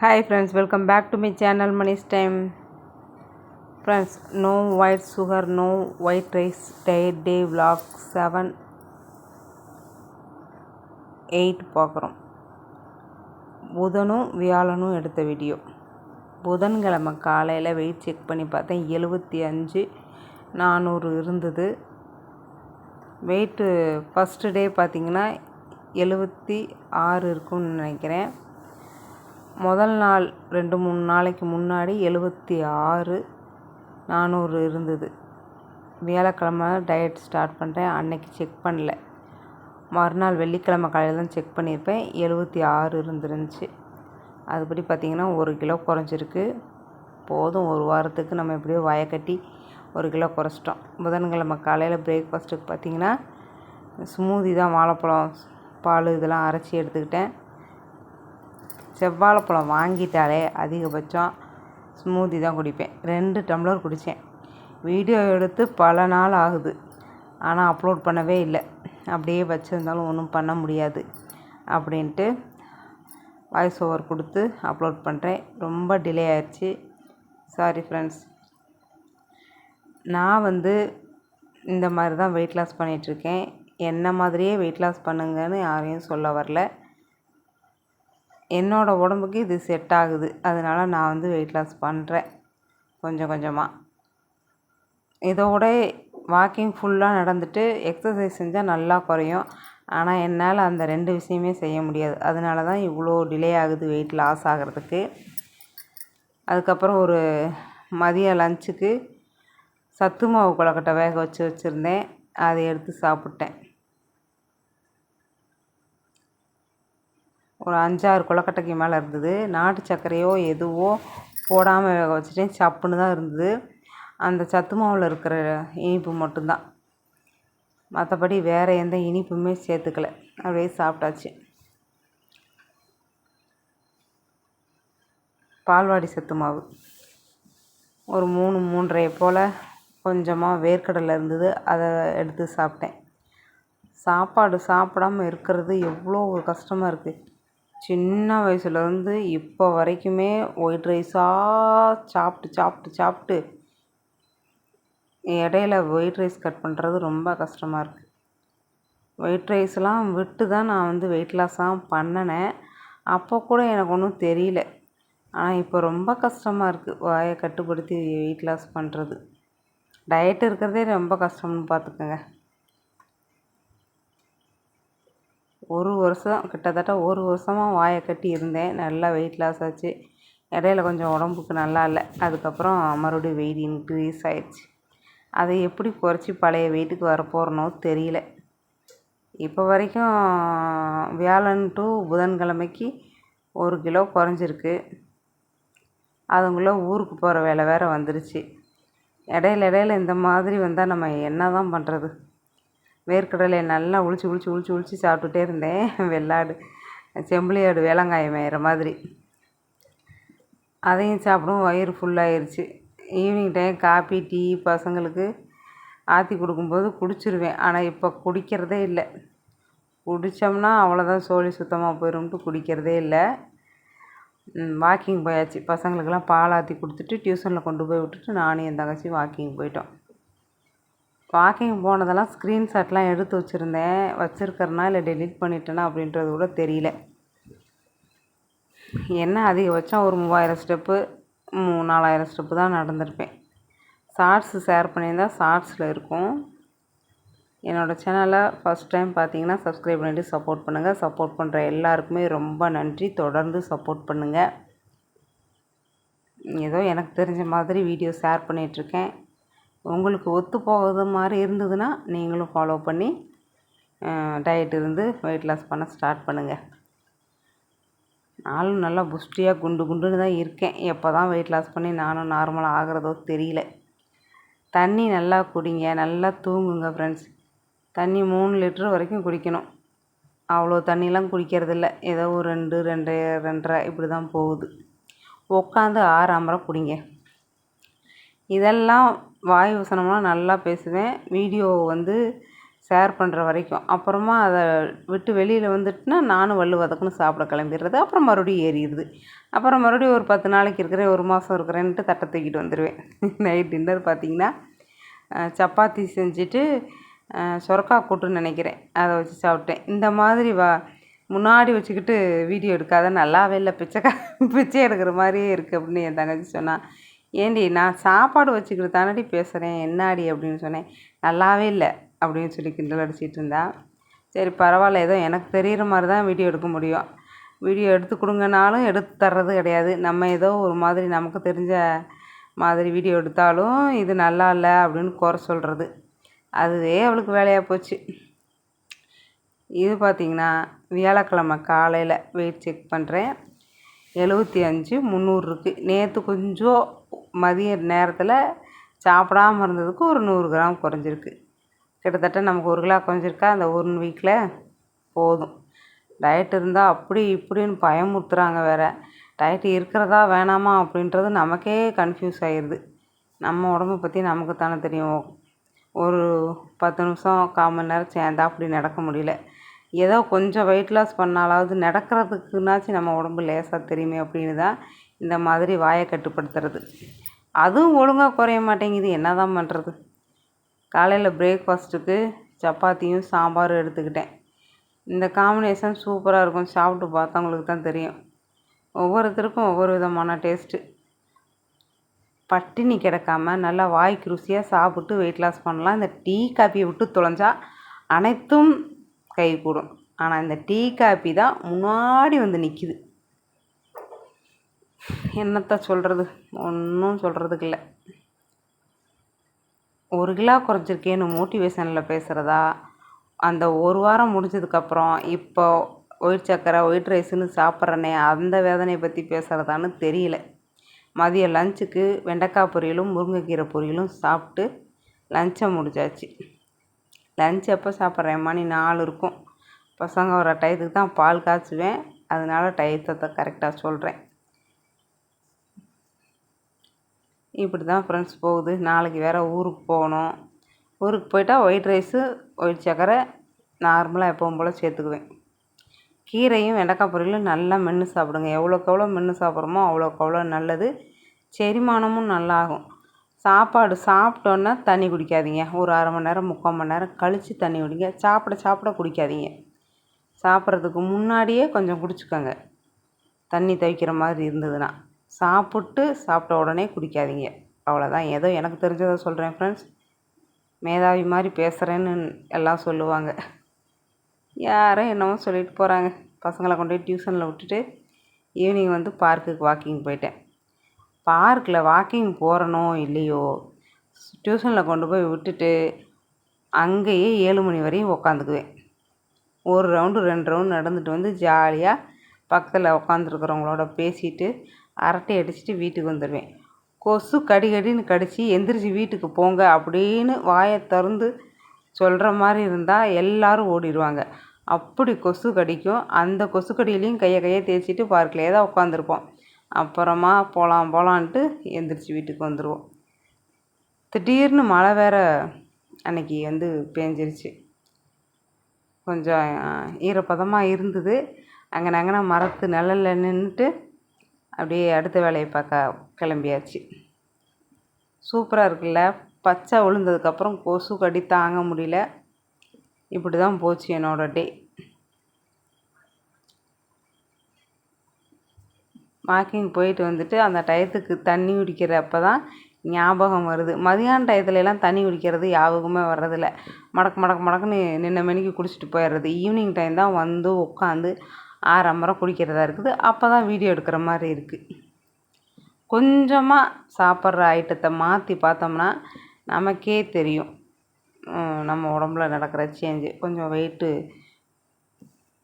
Hi friends welcome back to my channel Mani's time friends no white sugar no white rice diet day vlog 7 8 பார்க்குறோம். புதனும் வியாழனும் எடுத்த video புதன்கிழமை காலையில் weight check பண்ணி பார்த்தேன் எழுபத்தி அஞ்சு நானூறு இருந்தது. வெயிட்டு ஃபஸ்ட்டு டே பார்த்திங்கன்னா எழுபத்தி ஆறு இருக்கும்னு நினைக்கிறேன். முதல் நாள் ரெண்டு மூணு நாளைக்கு முன்னாடி எழுபத்தி ஆறு நானூறு இருந்தது. வியாழக்கிழம டயட் ஸ்டார்ட் பண்ணுறேன் அன்னைக்கு செக் பண்ணல. மறுநாள் வெள்ளிக்கிழமை காலையில் தான் செக் பண்ணியிருப்பேன். எழுபத்தி ஆறு இருந்துருந்துச்சு. அதுபடி பார்த்திங்கன்னா ஒரு கிலோ குறைஞ்சிருக்கு. போதும் ஒரு வாரத்துக்கு நம்ம எப்படியோ வயக்கட்டி கட்டி ஒரு கிலோ குறைச்சிட்டோம். புதன்கிழமை காலையில் பிரேக்ஃபாஸ்ட்டுக்கு பார்த்திங்கன்னா ஸ்மூதி தான் வாழைப்பழம் பால் இதெல்லாம் அரைச்சி எடுத்துக்கிட்டேன். செவ்வாழைப்பழம் வாங்கிட்டாலே அதிகபட்சம் ஸ்மூதி தான் குடிப்பேன். ரெண்டு டம்ளர் குடித்தேன் வீடியோ எடுத்து பல நாள் ஆகுது. ஆனால் அப்லோட் பண்ணவே இல்லை. அப்படியே வச்சுருந்தாலும் ஒன்றும் பண்ண முடியாது. அப்படின்ட்டு வாய்ஸ் ஓவர் கொடுத்து அப்லோட் பண்ணுறேன் ரொம்ப டிலே ஆயிடுச்சு சாரி ஃப்ரெண்ட்ஸ் நான் வந்து இந்த மாதிரி தான் வெயிட் லாஸ் பண்ணிகிட்ருக்கேன் என்ன மாதிரியே வெயிட் லாஸ் பண்ணுங்கன்னு யாரையும் சொல்ல வரல. என்னோடய உடம்புக்கு இது செட் ஆகுது. அதனால நான் வந்து வெயிட் லாஸ் பண்ணுறேன் கொஞ்சம் கொஞ்சமாக இதோட வாக்கிங் ஃபுல்லாக நடந்துட்டு எக்ஸசைஸ் செஞ்சால் நல்லா குறையும். ஆனால் என்னால் அந்த ரெண்டு விஷயமே செய்ய முடியாது. அதனால தான் இவ்வளோ டிலே ஆகுது வெயிட் லாஸ் ஆகிறதுக்கு. அதுக்கப்புறம் ஒரு மதிய லஞ்சுக்கு சத்து மாவு கொழக்கட்டை வேக வச்சு வச்சுருந்தேன். அதை எடுத்து சாப்பிட்டேன். ஒரு அஞ்சாறு கொழுக்கட்டைக்கு மேலே இருந்தது. நாட்டு சர்க்கரையோ எதுவோ போடாமல் வேக வச்சுட்டேன். சப்புன்னு தான் இருந்தது. அந்த சத்து மாவில் இருக்கிற இனிப்பு மட்டும்தான். மற்றபடி வேறு எந்த இனிப்புமே சேர்த்துக்கல. அப்படியே சாப்பிட்டாச்சு. பால்வாடி சத்து மாவு. ஒரு மூணு மூன்றரை போல் கொஞ்சமாக வேர்க்கடலை இருந்தது. அதை எடுத்து சாப்பிட்டேன். சாப்பாடு சாப்பிடாம இருக்கிறது எவ்வளோ ஒரு கஷ்டமாக இருக்குது சின்ன வயசுலேருந்து இப்போ வரைக்குமே ஒயிட் ரைஸாக சாப்பிட்டு சாப்பிட்டு சாப்பிட்டு இடையில ஒயிட் ரைஸ் கட் பண்ணுறது ரொம்ப கஷ்டமாக இருக்குது ஒயிட் ரைஸ்லாம் விட்டு தான் நான் வந்து வெயிட் லாஸாக பண்ணினேன். அப்போ கூட எனக்கு ஒன்றும் தெரியல. ஆனால் இப்போ ரொம்ப கஷ்டமாக இருக்குது வாயை கட்டுப்படுத்தி வெயிட் லாஸ் பண்ணுறது டயட் இருக்கிறதே ரொம்ப கஷ்டம்னு பார்த்துக்கோங்க ஒரு வருஷம் கிட்டத்தட்ட ஒரு வருஷமாக வாயை கட்டி இருந்தேன். நல்லா வெயிட் லாஸ் ஆச்சு. இடையில கொஞ்சம் உடம்புக்கு நல்லா இல்லை. அதுக்கப்புறம் மறுபடியும் வெயிட் இன்க்ரீஸ் ஆயிடுச்சு. அதை எப்படி குறைச்சி பழைய வெயிட்டுக்கு வரப்போகிறனோ தெரியல. இப்போ வரைக்கும் வியாழன் டு புதன்கிழமைக்கு ஒரு கிலோ குறைஞ்சிருக்கு. அதுங்குள்ளே ஊருக்கு போகிற வேலை வேறு வந்துருச்சு. இடையில இடையில இந்த மாதிரி வந்தால் நம்ம என்ன தான் பண்ணுறது வேர்க்கடலையை நல்லா உளிச்சு உளிச்சு உளிச்சு உளிச்சு சாப்பிட்டுட்டே இருந்தேன். வெள்ளாடு செம்புளியாடு ஆடு வேளங்காயம் மேயிற மாதிரி. அதையும் சாப்பிடும் வயிறு ஃபுல்லாகிருச்சு ஈவினிங் டைம் காப்பி டீ பசங்களுக்கு ஆற்றி கொடுக்கும்போது குடிச்சிருவேன். ஆனால் இப்போ குடிக்கிறதே இல்லை. குடித்தோம்னா அவ்வளோதான் சோழி சுத்தமாக போயிடும்ட்டு குடிக்கிறதே இல்லை. வாக்கிங் போயாச்சு. பசங்களுக்கெல்லாம் பால் ஆற்றி கொடுத்துட்டு டியூஷனில் கொண்டு போய் விட்டுட்டு நானும் என் தங்கச்சி வாக்கிங் போயிட்டோம். வாக்கிங் போனதெல்லாம் ஸ்க்ரீன்ஷாட்லாம் எடுத்து வச்சுருந்தேன். வச்சுருக்கறனா இல்லை டெலிட் பண்ணிட்டேனா அப்படின்றது கூட தெரியல. என்ன அதிகபட்சம் ஒரு மூவாயிரம் ஸ்டெப்பு மூ நாலாயிரம் ஸ்டெப்பு தான் நடந்திருப்பேன். ஷார்ட்ஸு ஷேர் பண்ணியிருந்தால் ஷார்ட்ஸில் இருக்கும். என்னோடய சேனலை ஃபஸ்ட் டைம் பார்த்தீங்கன்னா சப்ஸ்கிரைப் பண்ணிவிட்டு சப்போர்ட் பண்ணுங்கள் சப்போர்ட் பண்ணுற எல்லாருக்குமே ரொம்ப நன்றி. தொடர்ந்து சப்போர்ட் பண்ணுங்கள் ஏதோ எனக்கு தெரிஞ்ச மாதிரி வீடியோ ஷேர் பண்ணிகிட்ருக்கேன் உங்களுக்கு ஒத்து போகாத மாதிரி இருந்ததுன்னா நீங்களும் ஃபாலோ பண்ணி டயட் இருந்து வெயிட் லாஸ் பண்ண ஸ்டார்ட் பண்ணுங்கள் நானும் நல்லா புஷ்டியாக குண்டு குண்டுன்னு தான் இருக்கேன். எப்போ தான் வெயிட் லாஸ் பண்ணி நானும் நார்மலாக ஆகிறதோ தெரியல. தண்ணி நல்லா குடிங்க நல்லா தூங்குங்க ஃப்ரெண்ட்ஸ் தண்ணி மூணு லிட்ரு வரைக்கும் குடிக்கணும். அவ்வளோ தண்ணிலாம் குடிக்கிறதில்ல. ஏதோ ஒரு ரெண்டு ரெண்டு ரெண்டரை இப்படி தான் போகுது. உட்காந்து ஆறாமரை குடிங்க. இதெல்லாம் வாய் வசனம்லாம் நல்லா பேசுவேன். வீடியோ வந்து ஷேர் பண்ணுற வரைக்கும். அப்புறமா அதை விட்டு வெளியில் வந்துட்டுனா நானும் வள்ளு வதக்குன்னு சாப்பிட கிளம்பிடுறது. அப்புறம் மறுபடியும் ஏறிடுது. அப்புறம் மறுபடியும் ஒரு பத்து நாளைக்கு இருக்கிறேன் ஒரு மாதம் இருக்கிறேன்ட்டு தட்டை தூக்கிட்டு வந்துடுவேன் நைட் டின்னர் பார்த்திங்கன்னா சப்பாத்தி செஞ்சுட்டு சொரக்கா கூட்டுன்னு நினைக்கிறேன். அதை வச்சு சாப்பிட்டேன். இந்த மாதிரி வா முன்னாடி வச்சுக்கிட்டு வீடியோ எடுக்காத நல்லாவே இல்லை. பிச்சைக்கா பிச்சை எடுக்கிற மாதிரியே இருக்குது அப்படின்னு என் தங்கச்சி சொன்னான் ஏண்டி நான் சாப்பாடு வச்சுக்கிட்டு தானடி பேசுகிறேன் என்னாடி அப்படின்னு சொன்னேன். நல்லாவே இல்லை அப்படின்னு சொல்லி கிண்டல் அடிச்சிட்டு இருந்தா. சரி பரவாயில்ல ஏதோ எனக்கு தெரிகிற மாதிரி தான் வீடியோ எடுக்க முடியும். வீடியோ எடுத்து கொடுங்கனாலும் எடுத்து தர்றது கிடையாது. நம்ம ஏதோ ஒரு மாதிரி நமக்கு தெரிஞ்ச மாதிரி வீடியோ எடுத்தாலும் இது நல்லா இல்லை அப்படின்னு குறை சொல்கிறது அதுவே அவளுக்கு வேலையாக போச்சு. இது பார்த்திங்கன்னா வியாழக்கிழமை காலையில் வெயிட் செக் பண்ணுறேன் எழுபத்தி அஞ்சு முந்நூறு இருக்குது நேற்று கொஞ்சம் மதிய நேரத்தில் சாப்பிடாம இருந்ததுக்கு ஒரு நூறு கிராம் குறைஞ்சிருக்கு. கிட்டத்தட்ட நமக்கு ஒரு கிலோ குறைஞ்சிருக்கா? அந்த ஒன் வீக்கில் போதும். டயட் இருந்தால் அப்படி இப்படின்னு பயமுறுத்துறாங்க வேறு. டயட் இருக்கிறதா வேணாமா அப்படின்றது நமக்கே கன்ஃபியூஸ் ஆயிடுது நம்ம உடம்ப பற்றி நமக்கு தானே தெரியும். ஒரு பத்து நிமிஷம் கால் மணி நேரம் சேர்ந்தா அப்படி நடக்க முடியல. ஏதோ கொஞ்சம் வெயிட் லாஸ் பண்ணாலாவது நடக்கிறதுக்குனாச்சும் நம்ம உடம்பு லேசாக தெரியுமே அப்படின்னு தான் இந்த மாதிரி வாயை கட்டுப்படுத்துறது. அதுவும் ஒழுங்காக குறைய மாட்டேங்குது. என்ன தான் பண்ணுறது காலையில் பிரேக்ஃபாஸ்ட்டுக்கு சப்பாத்தியும் சாம்பாரும் எடுத்துக்கிட்டேன். இந்த காம்பினேஷன் சூப்பராக இருக்கும். சாப்பிட்டு பார்த்தவங்களுக்கு தான் தெரியும். ஒவ்வொருத்தருக்கும் ஒவ்வொரு விதமான டேஸ்ட்டு பட்டினி கிடக்காம நல்லா வாய்க்கு ருசியாக சாப்பிட்டு வெயிட் லாஸ் பண்ணலாம். இந்த டீ காப்பியை விட்டு தொலைஞ்சா அனைத்தும் கை கூடும் ஆனால் இந்த டீ காப்பி தான் முன்னாடி வந்து நிற்கிது என்னத்த சொல்கிறது ஒன்றும் சொல்கிறதுக்கு இல்லை ஒரு கிலோ குறைஞ்சிருக்கேன்னு மோட்டிவேஷனில் பேசுகிறதா அந்த ஒரு வாரம் முடிஞ்சதுக்கப்புறம் இப்போ ஒயிட் சக்கரை ஒயிட் ரைஸுன்னு சாப்பிட்றனே அந்த வேதனையை பற்றி பேசுகிறதான்னு தெரியல. மதியம் லஞ்சுக்கு வெண்டைக்காய் பொரியலும் முருங்கைக்கீரை பொரியலும் சாப்பிட்டு லஞ்சை முடிச்சாச்சு லஞ்ச் எப்போ சாப்பிட்றேன் மணி நாலு இருக்கும். பசங்க வர டயத்துக்கு தான் பால் காய்ச்சுவேன். அதனால டயத்தை கரெக்டாக சொல்கிறேன் இப்படி தான் ஃப்ரெண்ட்ஸ் போகுது. நாளைக்கு வேறு ஊருக்கு போகணும். ஊருக்கு போயிட்டால் ஒயிட் ரைஸு ஒயிட் சக்கரை நார்மலாக எப்பவும் போல் சேர்த்துக்குவேன். கீரையும் வெண்டைக்காய் பொரியலும் நல்லா மென்று சாப்பிடுங்க. எவ்வளோக்கு எவ்வளோ மென்று சாப்பிட்றோமோ அவ்வளோக்கு அவ்வளோ நல்லது. செரிமானமும் நல்லாகும். சாப்பாடு சாப்பிட்டோன்னா தண்ணி குடிக்காதீங்க. ஒரு அரை மணி நேரம் முக்கால் மணி நேரம் கழித்து தண்ணி குடிங்க. சாப்பிட சாப்பிட குடிக்காதீங்க. சாப்பிட்றதுக்கு முன்னாடியே கொஞ்சம் குடிச்சுக்கோங்க. தண்ணி துவைக்கிற மாதிரி இருந்ததுன்னா. சாப்பிட்டு சாப்பிட்ட உடனே குடிக்காதீங்க. அவ்வளோதான் ஏதோ எனக்கு தெரிஞ்சதை சொல்கிறேன் ஃப்ரெண்ட்ஸ் மேதாவி மாதிரி பேசுகிறேன்னு எல்லாம் சொல்லுவாங்க. யாரும் என்னமோ சொல்லிட்டு போகிறாங்க பசங்களை கொண்டு போய் டியூஷனில் விட்டுட்டு ஈவினிங் வந்து பார்க்குக்கு வாக்கிங் போயிட்டேன். பார்க்கில் வாக்கிங் போகிறனோ இல்லையோ டியூஷனில் கொண்டு போய் விட்டுட்டு அங்கேயே ஏழு மணி வரையும் உக்காந்துக்குவேன். ஒரு ரவுண்டு ரெண்டு ரவுண்டு நடந்துட்டு வந்து ஜாலியாக பக்கத்தில் உட்காந்துருக்குறவங்களோட பேசிட்டு அரட்டை அடிச்சுட்டு வீட்டுக்கு வந்துடுவேன் கொசு கடி கடின்னு கடித்து எந்திரிச்சு வீட்டுக்கு போங்க அப்படின்னு வாயை திறந்து சொல்கிற மாதிரி இருந்தால் எல்லோரும் ஓடிடுவாங்க. அப்படி கொசு கடிக்கும். அந்த கொசு கடியிலையும் கையை கையை தேய்ச்சிட்டு பார்க்கிலே தான் உட்காந்துருப்போம். அப்புறமா போகலாம் போகலான்ட்டு எந்திரிச்சு வீட்டுக்கு வந்துடுவோம் திடீர்னு மழை வேற அன்னைக்கு வந்து பேஞ்சிருச்சு. கொஞ்சம் ஈரப்பதமாக இருந்தது. அங்கே அங்கன மரத்து நிழல்ல நின்றுட்டு அப்படியே அடுத்த வேலையை பார்க்க கிளம்பியாச்சு. சூப்பராக இருக்குல்ல? பச்சை விழுந்ததுக்கப்புறம் கொசு கடி தாங்க முடியல. இப்படி தான் போச்சு என்னோடய டே. வாக்கிங் போயிட்டு வந்துட்டு அந்த டயத்துக்கு தண்ணி குடிக்கிறப்ப தான் ஞாபகம் வருது. மதியான டயத்துலலாம் தண்ணி குடிக்கிறது யாபகமே வர்றதில்ல. மடக்கு மடக்கு மடக்குன்னு நின்ன மணிக்கு குடிச்சிட்டு போயிடுறது. ஈவினிங் டைம் தான் வந்து உட்காந்து ஆரம்பரம் குடிக்கிறதா இருக்குது. அப்போ தான் வீடியோ எடுக்கிற மாதிரி இருக்குது கொஞ்சமாக சாப்பிட்ற ஐட்டத்தை மாற்றி பார்த்தோம்னா நமக்கே தெரியும். நம்ம உடம்புல நடக்கிற சேஞ்சு கொஞ்சம் வெயிட்டு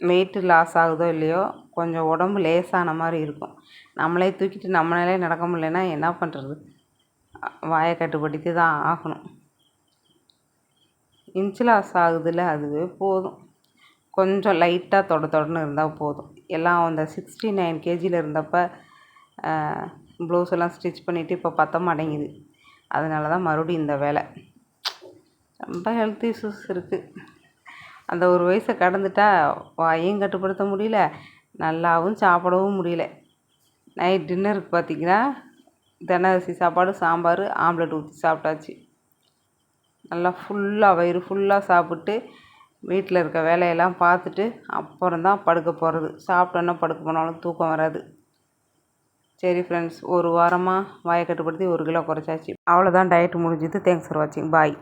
வெயிட்டு லாஸ் ஆகுதோ இல்லையோ கொஞ்சம் உடம்பு லேசான மாதிரி இருக்கும். நம்மளே தூக்கிட்டு நம்மளாலே நடக்க முடியலன்னா என்ன பண்ணுறது வாயை கட்டுப்படுத்தி தான் ஆகணும். இன்ச்சு லாஸ் ஆகுதுல்ல அதுவே போதும். கொஞ்சம் லைட்டாக தொட தொடன்னு இருந்தால் போதும். எல்லாம் அந்த சிக்ஸ்டி நைன் கேஜியில் இருந்தப்போ ப்ளவுஸ் எல்லாம் ஸ்டிச் பண்ணிவிட்டு இப்போ பற்ற மாட்டேங்குது அதனால தான் மறுபடியும் இந்த வேலை. ரொம்ப ஹெல்த் இஷ்யூஸ் இருக்குது அந்த ஒரு வயசை கடந்துட்டா வாயையும் கட்டுப்படுத்த முடியல நல்லாவும் சாப்பிடவும் முடியல. நைட் டின்னருக்கு பார்த்திங்கன்னா தினரிசி சாப்பாடு சாம்பார் ஆம்லெட் ஊற்றி சாப்பிட்டாச்சு. நல்லா ஃபுல்லாக வயிறு ஃபுல்லாக சாப்பிட்டு வீட்டில் இருக்க வேலையெல்லாம் பார்த்துட்டு அப்புறம் தான் படுக்க போகிறது சாப்பிட்டோன்னா படுக்க போனாலும் தூக்கம் வராது. சரி ஃப்ரெண்ட்ஸ் ஒரு வாரமாக வாயை கட்டுப்படுத்தி ஒரு கிலோ குறைச்சாச்சு. அவ்வளோதான் டயட் முடிஞ்சுது. தேங்க்ஸ் ஃபார் வாட்சிங் பாய்